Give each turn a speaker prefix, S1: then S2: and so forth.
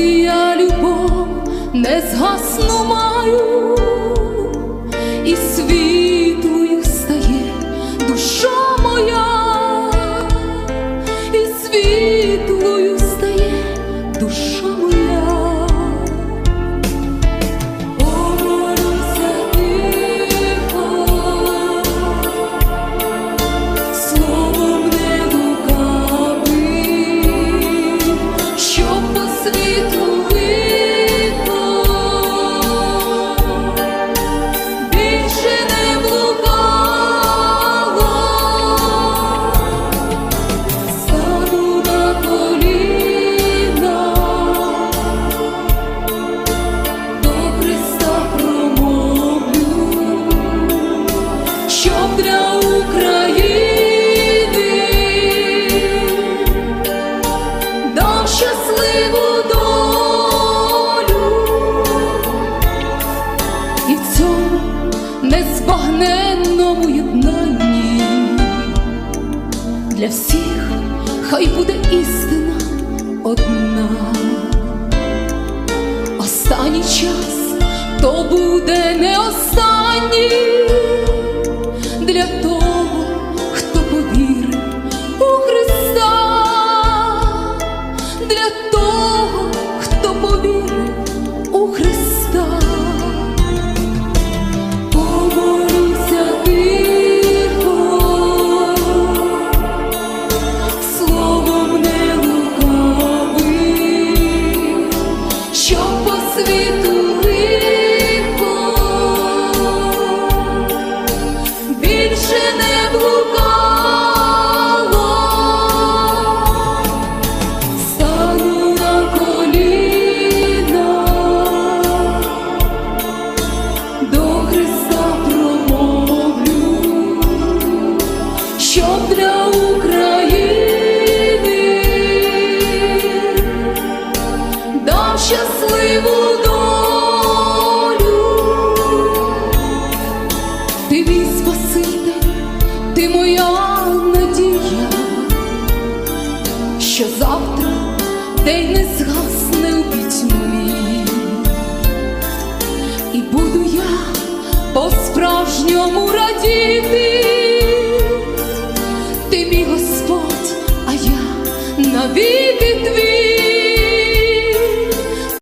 S1: я любов не згасну маю, і світлою цьому незбагненному єднанні для всіх хай буде істина одна. Останній час то буде не останній для України. Дав щасливу долю. Ти мій Спаситель, ти моя надія, що завтра день не згасне у пітьмі, і буду я по-справжньому радіти, навіки твій.